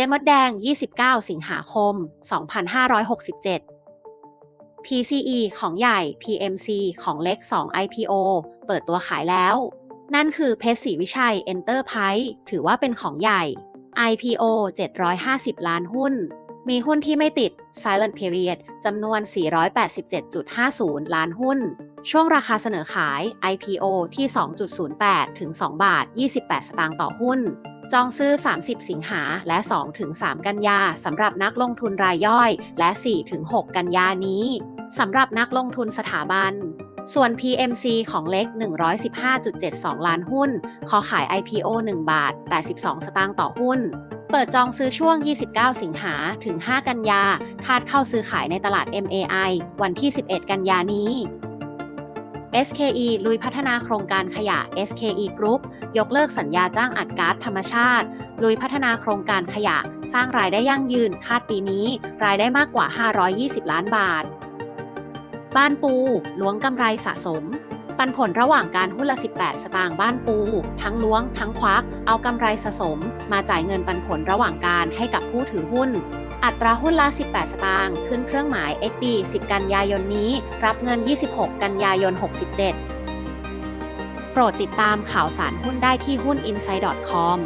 จมดแดง 29 สิงหาคม 2567 PCE ของใหญ่ PMC ของเล็ก 2 IPO เปิดตัวขายแล้ว นั่นคือเพชรศรีวิชัย Enterprise ถือว่าเป็นของใหญ่ IPO 750 ล้านหุ้น มีหุ้นที่ไม่ติด Silent Period จำนวน 487.50 ล้านหุ้น ช่วงราคาเสนอขาย IPO ที่ 2.08 ถึง 2 บาท 28 สตางค์ต่อหุ้น จองซื้อ 30 สิงหาและ 2-3 กันยาสำหรับนักลงทุนรายย่อย และ 4-6 กันยานี้สำหรับนักลงทุนสถาบัน ส่วน PMC ของเล็ก 115.72 ล้านหุ้น ขอขาย IPO 1 บาท 82 สตางค์ต่อหุ้น เปิดจองซื้อช่วง 29 สิงหาถึง 5 กันยา คาดเข้าซื้อขายในตลาด MAI วันที่ 11 กันยานี้ SKE ลุยพัฒนาโครงการขยะ SKE Group ยกเลิกสัญญาจ้างอัดก๊าซธรรมชาติ ลุยพัฒนาโครงการขยะ สร้างรายได้ยั่งยืน คาดปีนี้ รายได้มากกว่า 520 ล้านบาท บ้านปูล้วงกำไรสะสม ปันผลระหว่างการหุ้นละ 18 สตางค์บ้านปู ทั้งล้วง ทั้งควัก เอากำไรสะสม มาจ่ายเงินปันผลระหว่างการให้กับผู้ถือหุ้น อัตราหุ้นละ 18 สตางค์ขึ้นเครื่องหมาย XD 10 กันยายนนี้ รับเงิน 26 กันยายน 67 โปรดติดตามข่าวสารหุ้นได้ที่หุ้น inside.com